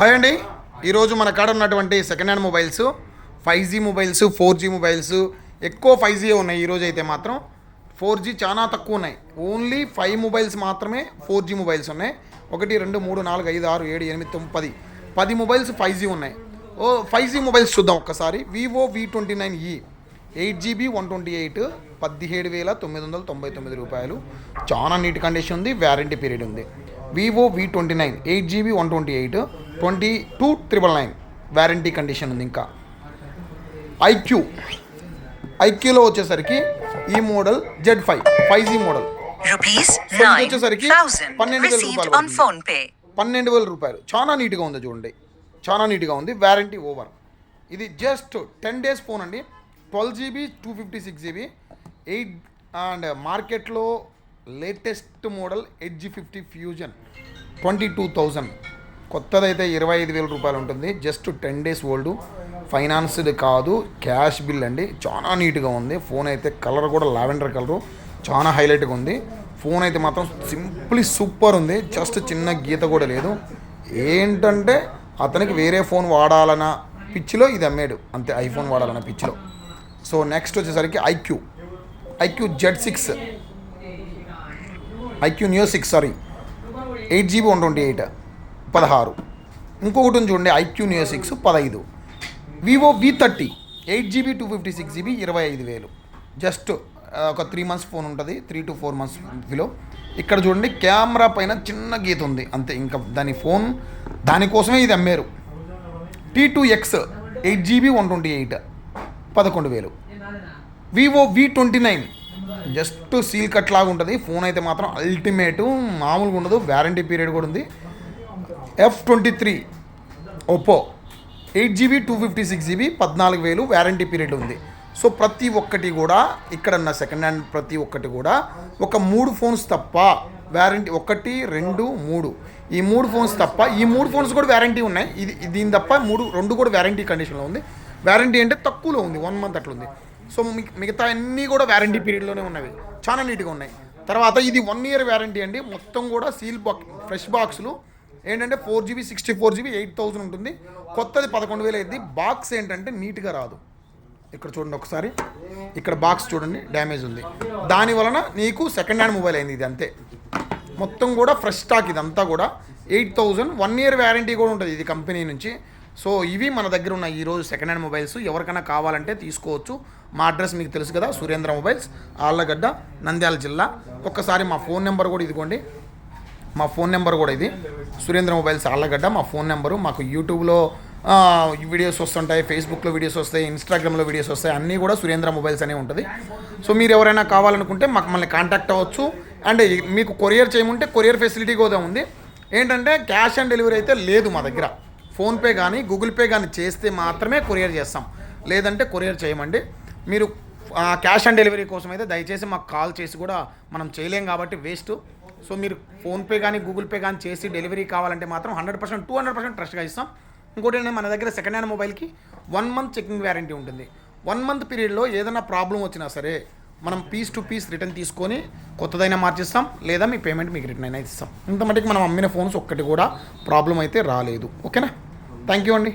Hi అండి. ఈరోజు మన కాడ ఉన్నటువంటి second hand mobiles five G mobiles four G mobiles ఎక్కువ ఫైవ్ జీ ఉన్నాయి ఈరోజు అయితే మాత్రం. ఫోర్ జీ చాలా తక్కువ ఉన్నాయి. ఓన్లీ ఫైవ్ మొబైల్స్ మాత్రమే ఫోర్ జీ మొబైల్స్ ఉన్నాయి. ఒకటి రెండు మూడు నాలుగు ఐదు ఆరు ఏడు ఎనిమిది తొమ్మిది పది. పది మొబైల్స్ ఫైవ్ జీ ఉన్నాయి. ఓ ఫైవ్ జీ మొబైల్స్ చూద్దాం ఒక్కసారి. Vivo V twenty nine e eight GB one twenty eight పదిహేడు వేల తొమ్మిది వందల తొంభై తొమ్మిది రూపాయలు. చాలా నీట్ కండిషన్ ఉంది వ్యారంటీ పీరియడ్ ఉంది. Vivo V twenty nine eight GB one twenty eight twenty two triple nine warranty condition ఉంది ఇంకా ఐక్యూ ఐక్యూలో వచ్చేసరికి ఈ model Z five five G model. వచ్చేసరికి 9,000 పన్నెండు వేల రూపాయలు. పన్నెండు వేల రూపాయలు. చాలా నీట్గా ఉంది చూడండి. చాలా నీట్గా ఉంది. వ్యారంటీ ఓవర్ ఇది జస్ట్ టెన్ డేస్ ఫోన్ అండి. Twelve GB two fifty six GB eight and మార్కెట్లో latest model edge fifty fusion twenty two thousand కొత్తదైతే ఇరవై ఐదు వేల రూపాయలు ఉంటుంది. Just ten days old financed కాదు. క్యాష్ బిల్ అండి. చాలా నీట్గా ఉంది. ఫోన్ అయితే కలర్ కూడా లావెండర్ కలరు చాలా హైలైట్గా ఉంది. ఫోన్ అయితే మాత్రం సింప్లీ సూపర్ ఉంది. జస్ట్ చిన్న గీత కూడా లేదు. ఏంటంటే అతనికి వేరే ఫోన్ వాడాలన్న పిచ్చిలో ఇది అమ్మాడు. అంతే ఐఫోన్ వాడాలన్న పిచ్చిలో సో నెక్స్ట్ వచ్చేసరికి iQOO iQOO Z six iQOO neo six sorry eight GB one twenty eight పదహారు. ఇంకొకటి ఉంది చూడండి ఐక్యూ నియో సిక్స్ పదహైదు. Vivo V thirty eight GB two fifty six GB ఇరవై ఐదు వేలు. జస్ట్ ఒక త్రీ మంత్స్ ఫోన్ ఉంటుంది త్రీ టు ఫోర్ మంత్స్ విలో. ఇక్కడ చూడండి కెమెరా పైన చిన్న గీత ఉంది అంతే. ఇంకా దాని ఫోన్ దానికోసమే ఇది అమ్మారు. T two X eight GB one twenty eight పదకొండు వేలు. Vivo V twenty nine just seal cut లాగా ఉంటుంది. ఫోన్ అయితే మాత్రం అల్టిమేట్ మామూలుగా ఉండదు. వ్యారంటీ పీరియడ్ కూడా ఉంది. F twenty three Oppo eight GB two fifty six GB పద్నాలుగు వేలు వ్యారంటీ పీరియడ్ ఉంది. సో ప్రతి ఒక్కటి కూడా ఇక్కడ ఉన్న సెకండ్ హ్యాండ్ ప్రతి ఒక్కటి కూడా ఒక మూడు ఫోన్స్ తప్ప వ్యారంటీ ఒకటి రెండు మూడు. ఈ మూడు ఫోన్స్ తప్ప ఈ మూడు ఫోన్స్ కూడా వ్యారంటీ ఉన్నాయి. ఇది దీని తప్ప మూడు రెండు కూడా వ్యారంటీ కండిషన్లో ఉంది. వ్యారంటీ అంటే తక్కువలో ఉంది. వన్ మంత్ అట్లా ఉంది సో మిగ- మిగతా అన్నీ కూడా వ్యారంటీ పీరియడ్లోనే ఉన్నవి. చాలా నీట్గా ఉన్నాయి. తర్వాత ఇది వన్ ఇయర్ వ్యారంటీ అండి. మొత్తం కూడా సీల్ బాక్స్ ఫ్రెష్ బాక్సులు ఏంటంటే four GB sixty four GB eight thousand ఉంటుంది. కొత్తది పదకొండు వేలు అయింది బాక్స్ ఏంటంటే నీట్గా రాదు. ఇక్కడ చూడండి ఒకసారి. ఇక్కడ బాక్స్ చూడండి డ్యామేజ్ ఉంది. దాని వలన నీకు సెకండ్ హ్యాండ్ మొబైల్ అయింది ఇది అంతే. మొత్తం కూడా ఫ్రెష్ స్టాక్ ఇదంతా కూడా. Eight thousand one year warranty కూడా ఉంటుంది ఇది కంపెనీ నుంచి. సో ఇవి మన దగ్గర ఉన్న ఈరోజు సెకండ్ హ్యాండ్ మొబైల్స్ ఎవరికైనా కావాలంటే తీసుకోవచ్చు. మా అడ్రస్ మీకు తెలుసు కదా సురేంద్ర మొబైల్స్ ఆళ్ళగడ్డ నంద్యాల జిల్లా. ఒక్కసారి మా ఫోన్ నెంబర్ కూడా ఇదిగోండి. మా ఫోన్ నెంబర్ కూడా ఇది. సురేంద్ర మొబైల్స్ ఆళ్ళగడ్డ మా ఫోన్ నెంబరు. మాకు యూట్యూబ్లో వీడియోస్ వస్తుంటాయి ఫేస్బుక్లో వీడియోస్ వస్తాయి ఇన్స్టాగ్రామ్లో వీడియోస్ వస్తాయి. అన్నీ కూడా సురేంద్ర మొబైల్స్ అనే ఉంటుంది. సో మీరు ఎవరైనా కావాలనుకుంటే మాకు మమ్మల్ని కాంటాక్ట్ అవ్వచ్చు. అండ్ మీకు కొరియర్ చేయమంటే కొరియర్ ఫెసిలిటీ కూడా ఉంది. ఏంటంటే క్యాష్ ఆన్ డెలివరీ అయితే లేదు మా దగ్గర. ఫోన్పే కానీ గూగుల్ పే కానీ చేస్తే మాత్రమే కొరియర్ చేస్తాం. లేదంటే కొరియర్ చేయమండి. మీరు క్యాష్ ఆన్ డెలివరీ కోసం అయితే దయచేసి మాకు కాల్ చేసి కూడా మనం చేయలేం కాబట్టి వేస్ట్ సో మీరు ఫోన్పే కానీ గూగుల్ పే కానీ చేసి డెలివరీ కావాలంటే మాత్రం hundred percent two hundred percent ట్రస్ట్గా ఇస్తాం. ఇంకోటి మన దగ్గర సెకండ్ హ్యాండ్ మొబైల్కి వన్ మంత్ చెకింగ్ వ్యారంటీ ఉంటుంది. వన్ మంత్ పీరియడ్లో ఏదైనా ప్రాబ్లం వచ్చినా సరే మనం పీస్ టు పీస్ రిటర్న్ తీసుకొని కొత్తదైనా మార్చిస్తాం లేదా మీ పేమెంట్ మీకు రిటర్న్ అయినా ఇస్తాం. ఇంత మటుకు మనం అమ్మిన ఫోన్స్ ఒక్కటి కూడా ప్రాబ్లం అయితే రాలేదు. ఓకేనా? థ్యాంక్ యూ అండి.